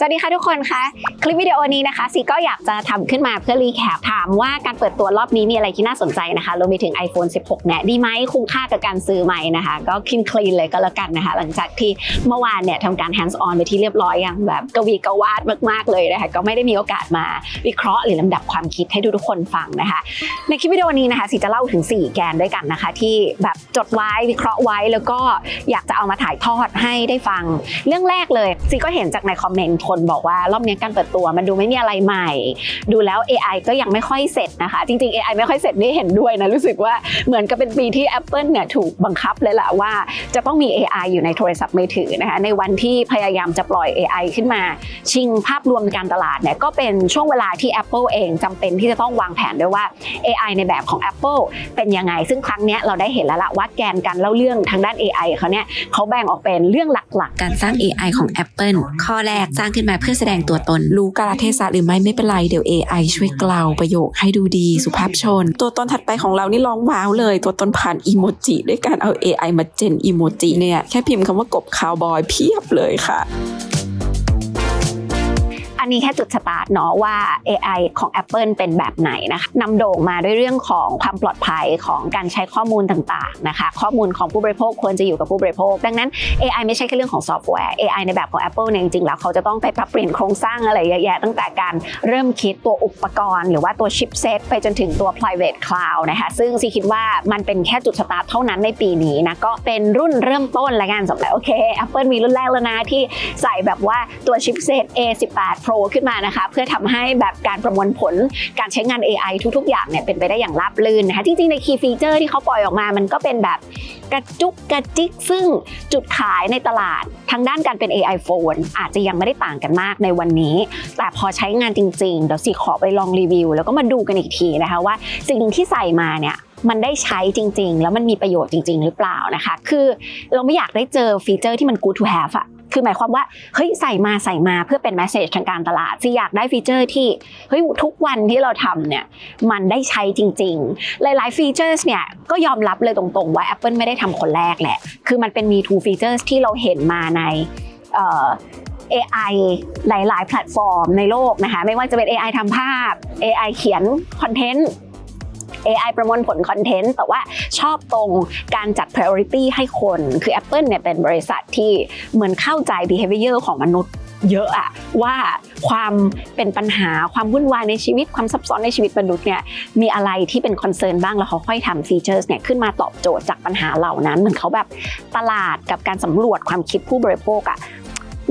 สวัสดีค่ะทุกคนคะคลิปวิดีโอนี้นะคะซีก็อยากจะทำขึ้นมาเพื่อรีแคปถามว่าการเปิดตัวรอบนี้มีอะไรที่น่าสนใจนะคะรวมไปถึง iPhone 16 เนี่ยดีไหมคุ้มค่ากับการซื้อไหมนะคะ ก็คลีนคลีนเลยก็แล้วกันนะคะ หลังจากที่เมื่อวานเนี่ยทำการ hands on ไปที่เรียบร้อยอย่างแบบกวีกวาดมาก ๆ เลยนะคะก็ไม่ได้มีโอกาสมาวิเคราะห์หรือลำดับความคิดให้ทุกคนฟังนะคะ ในคลิปวิดีโอนี้นะคะสีจะเล่าถึง 4 แกนด้วยกันนะคะ ที่แบบจดไว้วิเคราะห์ไว้แล้วก็อยากจะเอามาถ่ายทอดให้ได้ฟัง เรื่องแรกเลยซีก็เห็นจากในคอมเมนต์คนบอกว่ารอบนี้การเปิดตัวมันดูไม่มีอะไรใหม่ ดูแล้ว AI ก็ยังไม่ค่อยเสร็จนะคะ จริง ๆ AI ไม่ค่อยเสร็จนี่เห็นด้วยนะ รู้สึกว่าเหมือนกับเป็นปีที่ Apple เนี่ยถูกบังคับเลยล่ะว่าจะต้องมี AI อยู่ในโทรศัพท์มือถือนะคะในวันที่พยายามจะปล่อย AI ขึ้นมา ชิงภาพรวมการตลาดเนี่ยก็เป็นช่วงเวลาที่ Apple เองจำเป็นที่จะต้องวางแผนด้วยว่า AI ในแบบของ Apple เป็นยังไง ซึ่งครั้งนี้เราได้เห็นแล้วละว่าแกนการเล่าเรื่องทางด้าน AI เขาเนี่ยเขาแบ่งออกเป็นเรื่องหลักๆ การสร้าง AI ของ Apple ข้อแรกสร้างขึ้นมาเพื่อแสดงตัวตน รู้กาลเทศะหรือไม่ไม่เป็นไรเดี๋ยว AI ช่วยกล่าวประโยคให้ดูดีสุภาพชน ตัวตนถัดไปของเรานี่ร้องว้าวเลย ตัวตนผ่านอีโมจิด้วยการเอา AI มาเจนอีโมจิเนี่ยแค่พิมพ์คำว่ากบคาวบอยเพียบเลยค่ะ นนี้แค่จุดสตาร์ทเนาะว่า AI ของ Apple เป็นแบบไหนนะคะนำโด่งมาด้วยเรื่องของความปลอดภัยของการใช้ข้อมูลต่างๆนะคะ ข้อมูลของผู้บริโภคควรจะอยู่กับผู้บริโภค ดังนั้น AI ไม่ใช่แค่เรื่องของซอฟต์แวร์ AI ในแบบของ Apple เนี่ยจริงๆแล้วเขาจะต้องไปปรับเปลี่ยนโครงสร้างอะไรเยอะแยะตั้งแต่การเริ่มคิดตัวอุปกรณ์ หรือว่าตัวชิปเซตไปจนถึงตัว private cloud นะคะซึ่งซีคิดว่ามันเป็นแค่จุดสตาร์ทเท่านั้นในปีนี้นะก็เป็นรุ่นเริ่มต้นละกันสำหรับโอเค Apple มีรุ่นแรกแล้วนะที่ใส่แบบว่าตัวชิปเซต A18 Pro ขึ้นมานะคะ เพื่อทำให้แบบการประมวลผลการใช้งาน AI ทุกๆ อย่างเนี่ยเป็นไปได้อย่างราบรื่นนะคะ จริงๆ ใน Key Feature ที่เขาปล่อยออกมา มันก็เป็นแบบกระจุกกระจิก ซึ่งจุดขายในตลาดทางด้านการเป็น AI phone อาจจะยังไม่ได้ต่างกันมากในวันนี้ แต่พอใช้งานจริงๆ เดี๋ยวสิขอไปลองรีวิว แล้วก็มาดูกันอีกทีนะคะว่าสิ่งที่ใส่มาเนี่ยมันได้ใช้จริง ๆ แล้วมันมีประโยชน์จริง ๆ หรือเปล่านะคะ คือเราไม่อยากได้เจอฟีเจอร์ที่มัน good to have อะ คือหมายความว่าเฮ้ยใส่มาใส่มาเพื่อเป็น message ทางการตลาดที่อยากได้ฟีเจอร์ที่เฮ้ยทุกวันที่เราทำเนี่ยมันได้ใช้จริง ๆ หลายๆฟีเจอร์เนี่ยก็ยอมรับเลยตรงๆ ว่า Apple ไม่ได้ทำคนแรกแหละ คือมันเป็น me too features ที่เราเห็นมาในเอ่อ AI หลาย ๆ แพลตฟอร์มในโลกนะคะ ไม่ว่าจะเป็น AI ทำภาพ AI เขียนคอนเทนต์ AI ประมวลผลคอนเทนต์ แต่ว่าชอบตรงการจัด priority ให้คน คือ Apple เนี่ยเป็นบริษัทที่เหมือนเข้าใจ behavior ของมนุษย์เยอะอะว่าความเป็นปัญหาความวุ่นวายในชีวิตความซับซ้อนในชีวิตมนุษย์เนี่ยมีอะไรที่เป็นคอนเซิร์นบ้างแล้วเขาค่อยทำฟีเจอร์เนี่ยขึ้นมาตอบโจทย์จากปัญหาเหล่านั้น เหมือนเขาแบบตลาดกับการสำรวจความคิดผู้บริโภคอะ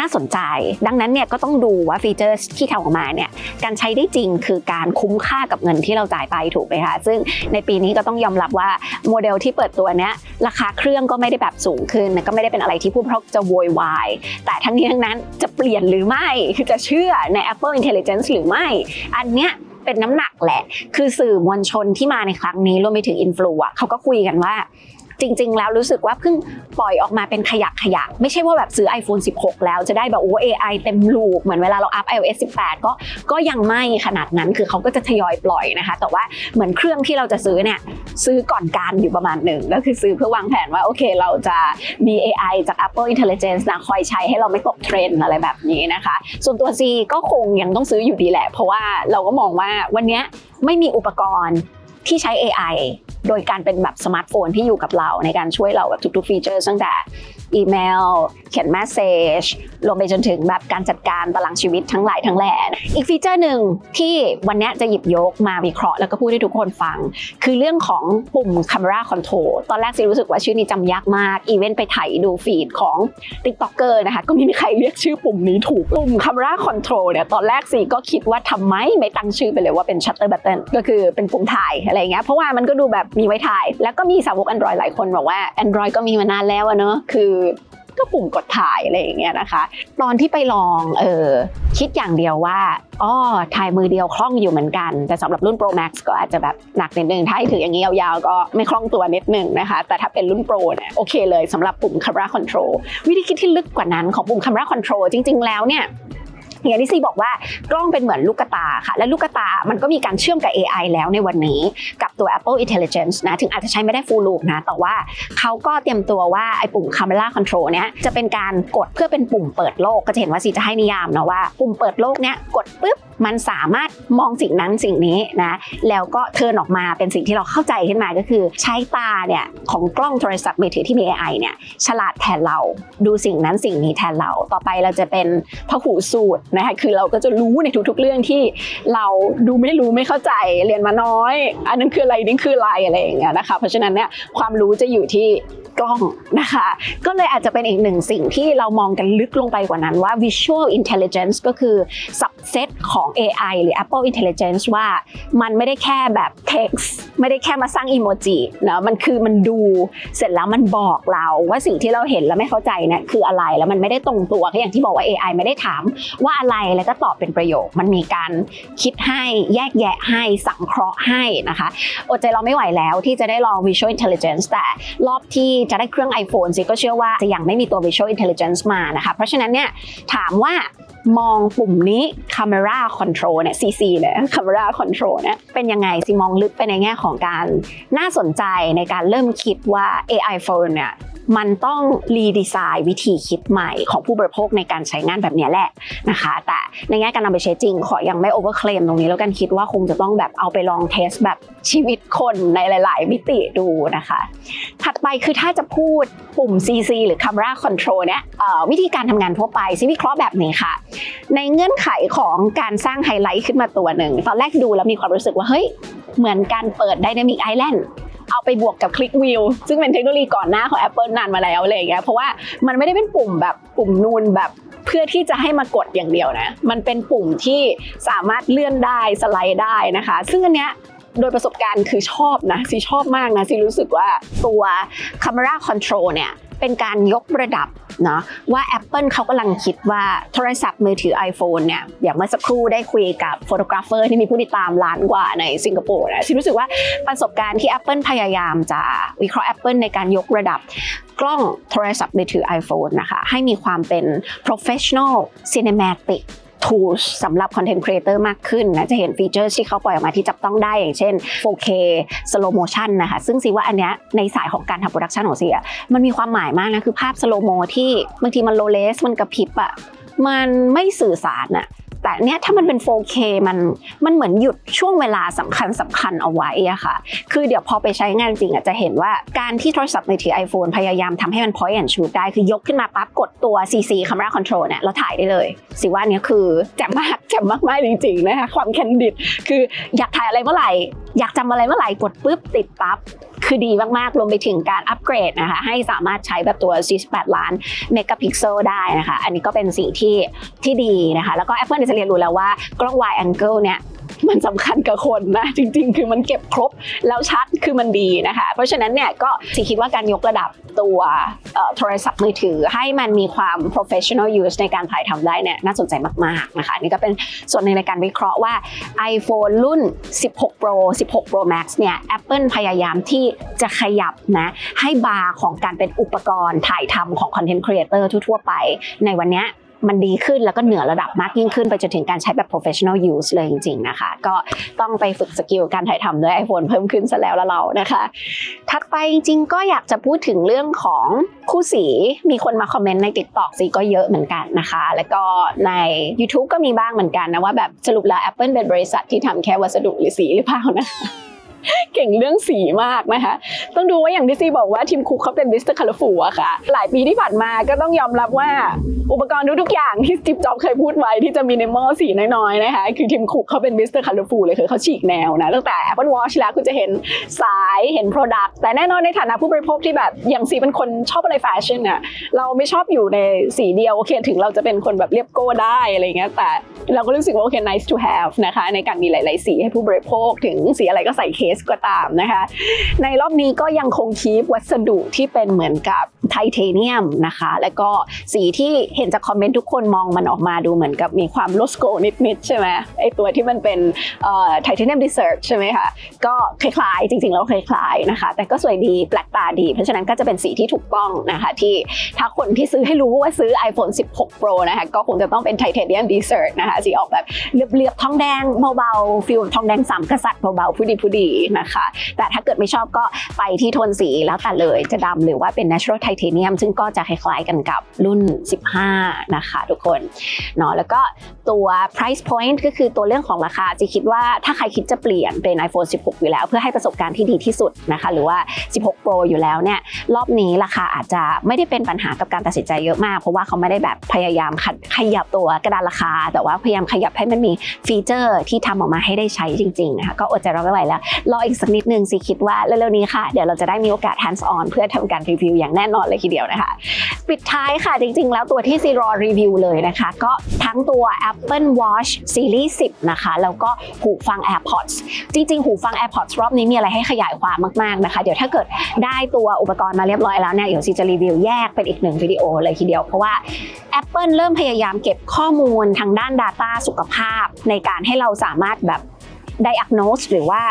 น่าสนใจ ดังนั้นเนี่ยก็ต้องดูว่าฟีเจอร์ที่ทำออกมาเนี่ยการใช้ได้จริงคือการคุ้มค่ากับเงินที่เราจ่ายไปถูกไหมคะซึ่งในปีนี้ก็ต้องยอมรับว่าโมเดลที่เปิดตัวเนี้ยราคาเครื่องก็ไม่ได้แบบสูงขึ้นนะก็ไม่ได้เป็นอะไรที่ผู้บริโภคจะโวยวาย แต่ทั้งนี้ทั้งนั้นจะเปลี่ยนหรือไม่คือจะเชื่อใน Apple Intelligence หรือไม่ อันเนี้ยเป็นน้ำหนักแหละ คือสื่อมวลชนที่มาในครั้งนี้รวมไปถึงอินฟลูอะเขาก็คุยกันว่า จริง ๆ แล้วรู้สึกว่าเพิ่งปล่อยออกมาเป็นขยะขยะ ไม่ใช่ว่าแบบซื้อ iPhone 16 แล้วจะได้แบบโอ้ AI เต็มลูกเหมือนเวลาเราอัพ iOS 18 ก็ก็ยังไม่ขนาดนั้นคือเขาก็จะทยอยปล่อยนะคะ แต่ว่าเหมือนเครื่องที่เราจะซื้อเนี่ยซื้อก่อนการอยู่ประมาณหนึ่งก็คือซื้อเพื่อวางแผนว่าโอเคเราจะมี AI จาก Apple Intelligence นะคอยใช้ให้เราไม่ตกเทรนอะไรแบบนี้นะคะ ส่วนตัว C ก็คงยังต้องซื้ออยู่ดีแหละ เพราะว่าเราก็มองว่าวันนี้ไม่มีอุปกรณ์ที่ใช้ AI โดยการเป็นแบบสมาร์ทโฟนที่อยู่กับเราในการช่วยเราแบบทุกๆฟีเจอร์ตั้งแต่ อีเมล เขียนแมสเซจรวมไปจนถึงแบบการจัดการตารางชีวิตทั้งหลายทั้งแหล่อีกฟีเจอร์หนึ่งที่วันนี้จะหยิบยกมาวิเคราะห์แล้วก็พูดให้ทุกคนฟัง คือเรื่องของปุ่ม Camera Control ตอนแรกซีรู้สึกว่าชื่อนี้จำยากมากอีเวนต์ไปถ่ายดูฟีดของ TikToker นะคะก็ไม่มีใครเรียกชื่อปุ่มนี้ถูกปุ่ม Camera Control เนี่ยตอนแรกซีก็คิดว่าทำไมไม่ตั้งชื่อไปเลยว่าเป็น Shutter Button ก็คือเป็นปุ่มถ่ายอะไรอย่างเงี้ยเพราะว่ามันก็ดูแบบมีไว้ถ่าย แล้วก็มีสาวก Android หลายคนบอกว่า Android ก็มีมานานแล้วเนอะคือก็ปุ่มกดถ่ายอะไรอย่างเงี้ยนะคะ ตอนที่ไปลองเออคิดอย่างเดียวว่าอ๋อถ่ายมือเดียวคล่องอยู่เหมือนกัน แต่สำหรับรุ่น Pro Max ก็อาจจะแบบหนักนิดนึงถ้าถืออย่างนี้ยาวๆ ก็ไม่คล่องตัวนิดนึงนะคะ แต่ถ้าเป็นรุ่น Pro เนี่ยโอเคเลยสำหรับปุ่ม Camera Control วิธีคิดที่ลึกกว่านั้นของปุ่ม Camera Control จริง ๆ แล้วเนี่ย อย่างที่ซีบอกว่ากล้องเป็นเหมือนลูกตาค่ะและลูกตามันก็มีการเชื่อมกับ AI แล้วในวันนี้กับตัว Apple Intelligence นะถึงอาจจะใช้ไม่ได้ full loop นะแต่ว่าเขาก็เตรียมตัวว่าไอ้ปุ่ม Camera Control เนี้ยจะเป็นการกดเพื่อเป็นปุ่มเปิดโลกก็จะเห็นว่าซีจะให้นิยามนะว่า ปุ่มเปิดโลกเนี้ยกดปุ๊บ มันสามารถมองสิ่งนั้นสิ่งนี้นะแล้วก็เทิร์นออกมาเป็นสิ่งที่เราเข้าใจขึ้นมาก็คือ ใช้ตาเนี่ยของกล้องโทรศัพท์มือถือที่มี AI เนี่ยฉลาดแทนเราดูสิ่งนั้นสิ่งนี้แทนเราต่อไปเราจะเป็นพหูสูตรนะคะคือเราก็จะรู้ในทุกๆเรื่องที่เราดูไม่รู้ไม่เข้าใจเรียนมาน้อย อันนั้นคืออะไรนี่คืออะไรอะไรอย่างเงี้ยนะคะเพราะฉะนั้นเนี่ยความรู้จะอยู่ที่ กล้องนะคะ ก็เลยอาจจะเป็นอีกหนึ่งสิ่งที่เรามองกันลึกลงไปกว่านั้นว่า visual intelligence ก็คือ subset ของ AI หรือ Apple Intelligence ว่ามันไม่ได้แค่แบบ text ไม่ได้แค่มาสร้างอีโมจินะมันคือมันดูเสร็จแล้วมันบอกเราว่าสิ่งที่เราเห็นแล้วไม่เข้าใจเนี่ยคืออะไรแล้วมันไม่ได้ตรงตัวก็อย่างที่บอกว่า AI ไม่ได้ถามว่าอะไรแล้วก็ตอบเป็นประโยค มันมีการคิดให้แยกแยะให้สังเคราะห์ให้นะคะอดใจเราไม่ไหวแล้วที่จะได้ลอง visual intelligence แต่รอบที่จะได้เครื่อง iPhone สิก็เชื่อว่าจะยังไม่มีตัว visual intelligence มานะคะ เพราะฉะนั้นเนี่ยถามว่ามองปุ่มนี้ camera control เนี่ย CC เลย camera control เนี่ยเป็นยังไงสิมองลึกไปในแง่ของการน่าสนใจในการเริ่มคิดว่า AI phone เนี่ย มันต้องรีดีไซน์วิธีคิดใหม่ของผู้บริโภคในการใช้งานแบบนี้แหละนะคะ แต่ในแง่การนำไปใช้จริง ขอยังไม่ over claim ตรงนี้แล้วกันคิดว่าคงจะต้องแบบเอาไปลองเทสแบบชีวิตคนในหลาย ๆ มิติดูนะคะ ถัดไปคือถ้าจะพูดปุ่ม CC หรือ Camera Control เนี่ยวิธีการทำงานทั่วไปซิวิเคราะห์แบบนี้ค่ะ ในเงื่อนไขของการสร้างไฮไลท์ขึ้นมาตัวหนึ่ง ตอนแรกดูแล้วมีความรู้สึกว่า เฮ้ย เหมือนการเปิด Dynamic Island เอาไปบวกกับคลิกวิวซึ่งเป็นเทคโนโลยีก่อนหน้าของ Apple นานมาแล้วอะไรอย่างเงี้ยเพราะว่ามันไม่ได้เป็นปุ่มแบบปุ่มนูนแบบเพื่อที่จะให้มากดอย่างเดียวนะ มันเป็นปุ่มที่สามารถเลื่อนได้สไลด์ได้นะคะ ซึ่งอันเนี้ยโดยประสบการณ์คือชอบนะซีชอบมากนะซีรู้สึกว่าตัว Camera Control เนี่ยเป็นการยกระดับ เนาะว่า Apple เขากำลังคิดว่าโทรศัพท์มือถือ iPhone เนี่ยอย่างเมื่อสักครู่ได้คุยกับโฟโตกราฟเฟอร์ที่มีผู้ติดตามล้านกว่าในสิงคโปร์นะฉันรู้สึกว่าประสบการณ์ที่ Apple พยายามจะวิเคราะห์ Apple ในการยกระดับกล้องโทรศัพท์มือถือ iPhone นะคะให้มีความเป็น professional cinematic tools สำหรับ content creator มากขึ้นนะจะเห็นฟีเจอร์ที่เขาปล่อยออกมาที่จับต้องได้อย่างเช่น 4K slow motion นะคะซึ่งซีว่าอันเนี้ยในสายของการทำโปรดักชันของซีอะมันมีความหมายมากนะ คือภาพ slow mo ที่บางทีมันโลเลสมันกระพริบอะมันไม่สื่อสารอะ แต่เนี้ยถ้ามันเป็น 4K มันมันเหมือนหยุดช่วงเวลาสำคัญสำคัญเอาไว้อะค่ะ คือเดี๋ยวพอไปใช้งานจริงอะจะเห็นว่าการที่โทรศัพท์มือถือ iPhone พยายามทำให้มัน point and shoot ได้คือยกขึ้นมาปั๊บกดตัว CC camera control เนี่ยเราถ่ายได้เลย สิว่านเนี้ยคือแจ่มมากแจ่มมากๆจริงๆนะคะความแคนดิดคืออยากถ่ายอะไรเมื่อไหร่ อยากจำอะไรเมื่อไหร่กดปุ๊บติดปั๊บ คือดีมากๆรวมไปถึงการอัปเกรดนะคะให้สามารถใช้แบบตัว 48 ล้านเมกะพิกเซลได้นะคะ อันนี้ก็เป็นสิ่งที่ที่ดีนะคะ แล้วก็ Apple เนี่ยจะเรียนรู้แล้วว่ากล้อง wide angle เนี่ย มันสำคัญกับคนนะจริง ๆ คือมันเก็บครบแล้วชัดคือมันดีนะคะ เพราะฉะนั้นเนี่ยก็สิคิดว่าการยกระดับตัวโทรศัพท์มือถือให้มันมีความ professional use ในการถ่ายทำได้เนี่ยน่าสนใจมากๆนะคะนี่ก็เป็นส่วนหนึ่งในการวิเคราะห์ว่า iPhone รุ่น 16 Pro 16 Pro Max เนี่ย Apple พยายามที่จะขยับนะให้บาร์ของการเป็นอุปกรณ์ถ่ายทำของ Content Creator ทั่วๆไปในวันเนี้ย มันดีขึ้นแล้วก็เหนือระดับมากยิ่งขึ้นไปจนถึงการใช้แบบ professional use เลยจริงๆนะคะ ก็ต้องไปฝึกสกิลการถ่ายทำด้วย iPhone เพิ่มขึ้นซะแล้วละเรานะคะ ถัดไปจริงๆ ก็อยากจะพูดถึงเรื่องของคู่สีมีคนมาคอมเมนต์ใน TikTok สีก็เยอะเหมือนกันนะคะ แล้วก็ใน YouTube ก็มีบ้างเหมือนกันนะว่าแบบสรุปแล้ว Apple เป็นบริษัทที่ทำแค่วัสดุหรือสีหรือเปล่านะ เก่งเรื่องสีมากนะคะ ต้องดูว่าอย่างที่ซีบอกว่าทีมคุกเขาเป็นมิสเตอร์คาร์ฟูอะค่ะ หลายปีที่ผ่านมาก็ต้องยอมรับว่าอุปกรณ์ทุกๆอย่างที่สติปจ็อบเคยพูดไว้ที่จะมินิมอสีน้อยๆนะคะ คือทีมคุกเขาเป็นมิสเตอร์คาร์ฟูเลยคือเขาฉีกแนวนะ ตั้งแต่ Apple Watch แล้วคุณจะเห็นสายเห็น Product แต่แน่นอนในฐานะผู้บริโภคที่แบบอย่างซีเป็นคนชอบอะไรแฟชั่นอะเราไม่ชอบอยู่ในสีเดียวโอเคถึงเราจะเป็นคนแบบเรียบโก้ได้อะไรเงี้ยแต่เราก็รู้สึกว่าโอเค nice to have นะคะในการมีหลาย ๆ สีให้ผู้บริโภคถึงสีอะไรก็ใส่เคสสก็ตามนะคะ ในรอบนี้ก็ยังคงคีปวัสดุที่เป็นเหมือนกับไทเทเนียมนะคะ แล้วก็สีที่เห็นจากคอมเมนต์ทุกคนมองมันออกมาดูเหมือนกับมีความโลสโกนิดๆใช่ไหมไอตัวที่มันเป็นไทเทเนียมดิเซอร์ใช่ไหมคะก็คล้ายๆ จริงๆแล้วคล้ายๆนะคะ แต่ก็สวยดีแปลกตาดี เพราะฉะนั้นก็จะเป็นสีที่ถูกต้องนะคะ ที่ถ้าคนที่ซื้อให้รู้ว่าซื้อ iPhone 16 Pro นะคะก็คงจะต้องเป็นไทเทเนียมดิเซอร์นะคะสีออกแบบเรียบๆทองแดงเบาๆฟิลทองแดงสามกษัตริย์เบาๆผู้ดีผู้ดีนะคะ แต่ถ้าเกิดไม่ชอบก็ไปที่โทนสีแล้วแต่เลยจะดำหรือว่าเป็น natural titanium ซึ่งก็จะคล้ายๆกันกับรุ่น 15 นะคะทุกคนเนาะแล้วก็ตัว price point ก็คือตัวเรื่องของราคาจะคิดว่าถ้าใครคิดจะเปลี่ยนเป็น iPhone 16 อยู่แล้ว เพื่อให้ประสบการณ์ที่ดีที่สุดนะคะ หรือว่า 16 Pro อยู่แล้วเนี่ยรอบนี้ราคาอาจจะไม่ได้เป็นปัญหากับการตัดสินใจเยอะมาก เพราะว่าเขาไม่ได้แบบพยายามขขยับตัวกระดานราคา แต่ว่าพยายามขยับให้มันมีฟีเจอร์ที่ทำออกมาให้ได้ใช้จริงๆนะคะก็อดใจรอไม่ไหวแล้วรออีกสักนิดนึงสิคิดว่าเร็วๆนี้ค่ะ เดี๋ยวเราจะได้มีโอกาส hands on เพื่อทำการรีวิวอย่างแน่นอนเลยทีเดียวนะคะ ปิดท้ายค่ะจริงๆ แล้วตัวที่ซีรอรีวิวเลยนะคะ ก็ทั้งตัว Apple Watch Series 10 นะคะ แล้วก็หูฟัง AirPods จริงๆ หูฟัง AirPods รอบนี้มีอะไรให้ขยายความมากๆนะคะ เดี๋ยวถ้าเกิดได้ตัวอุปกรณ์มาเรียบร้อยแล้วเนี่ยเดี๋ยวซีจะรีวิวแยกเป็นอีกหนึ่งวิดีโอเลยทีเดียวเพราะว่า Apple เริ่มพยายามเก็บข้อมูลทางด้าน Data สุขภาพ ในการให้เราสามารถแบบ diagnose หรือว่า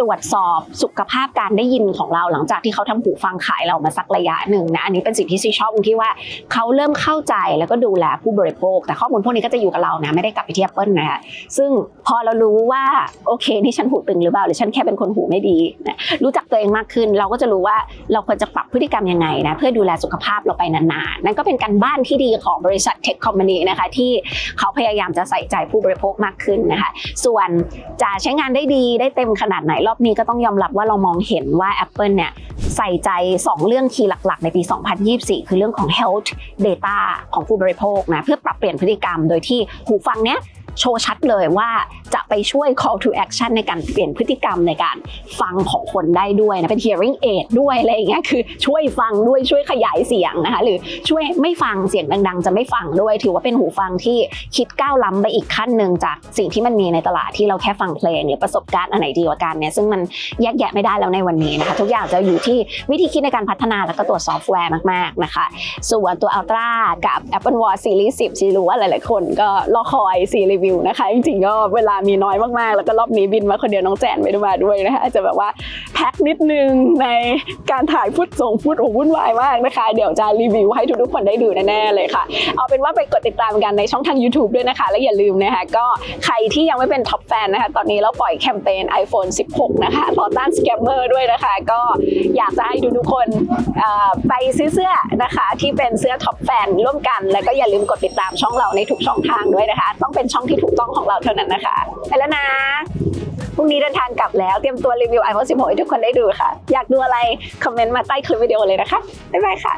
ตรวจสอบสุขภาพการได้ยินของเราหลังจากที่เขาทำหูฟังขายเรามาสักระยะหนึ่งนะอันนี้เป็นสิ่งที่ซีชอบตรงที่ว่าเขาเริ่มเข้าใจแล้วก็ดูแลผู้บริโภค แต่ข้อมูลพวกนี้ก็จะอยู่กับเรานะไม่ได้กลับไปที่ Apple นะคะซึ่งพอเรารู้ว่าโอเคนี่ฉันหูตึงหรือเปล่าหรือฉันแค่เป็นคนหูไม่ดีนะรู้จักตัวเองมากขึ้น เราก็จะรู้ว่าเราควรจะปรับพฤติกรรมยังไงนะเพื่อดูแลสุขภาพเราไปนานๆนั่นก็เป็นการบ้านที่ดีของบริษัทเทคคอมพานีนะคะที่เขาพยายามจะใส่ใจผู้บริโภคมากขึ้นนะคะส่วนจะใช้งานได้ดีได้เต็มขนาดไหนอบนี้ก็ต้องยอมรับว่าเรามองเห็นว่า Apple เนี่ยใส่ใจ 2 เรื่องคีย์หลัก ๆ ในปี 2024 คือเรื่องของ health data ของผู้บริโภคนะเพื่อปรับเปลี่ยนพฤติกรรมโดยที่หูฟังเนี้ย โชว์ชัดเลยว่าจะไปช่วย call to action ในการเปลี่ยนพฤติกรรมในการฟังของคนได้ด้วยนะเป็น hearing aid ด้วยอะไรอย่างเงี้ยคือช่วยฟังด้วยช่วยขยายเสียงนะคะหรือช่วยไม่ฟังเสียงดัง ๆ จะไม่ฟังด้วย ถือว่าเป็นหูฟังที่คิดก้าวล้ำไปอีกขั้นหนึ่งจากสิ่งที่มันมีในตลาดที่เราแค่ฟังเพลง หรือประสบการณ์อันไหนดีกว่ากันเนี่ยซึ่งมันแยกแยะไม่ได้แล้วในวันนี้นะคะทุกอย่างจะอยู่ที่วิธีคิดในการพัฒนาแล้วก็ตัวซอฟต์แวร์มากๆนะคะ ส่วนตัว Ultra กับ Apple Watch Series 10ซีรู้ว่าหลายๆคนก็รอคอยซีรีวิวนะคะ จริงๆก็เวลามีน้อยมากๆ แล้วก็รอบนี้บินมาคนเดียวน้องแจนไม่ได้มาด้วยนะคะอาจจะแบบว่าแพ็คนิดนึงในการถ่ายฟุตส่งฟุตโอ้วุ่นวายมากนะคะ เดี๋ยวจะรีวิวให้ทุกๆคนได้ดูแน่ๆเลยค่ะ เอาเป็นว่าไปกดติดตามกันในช่องทาง YouTube ด้วยนะคะ และอย่าลืมนะคะก็ใครที่ยังไม่เป็นท็อปแฟนนะคะ ตอนนี้เราปล่อยแคมเปญ iPhone 16 นะคะต่อต้านสแกมเมอร์ด้วยนะคะ ก็อยากจะให้ทุกๆคนไปซื้อเสื้อนะคะที่เป็นเสื้อท็อปแฟนร่วมกัน แล้วก็อย่าลืมกดติดตามช่องเราในทุกช่องทางด้วยนะคะ ต้องเป็นช่องที่ถูกต้องของเราเท่านั้นนะคะ ไปแล้วนะพรุ่งนี้เดินทางกลับแล้วเตรียมตัวรีวิว iPhone 16 ให้ทุกคนได้ดูค่ะ อยากดูอะไร คอมเมนต์มาใต้คลิปวิดีโอเลยนะคะ บ๊ายบายค่ะ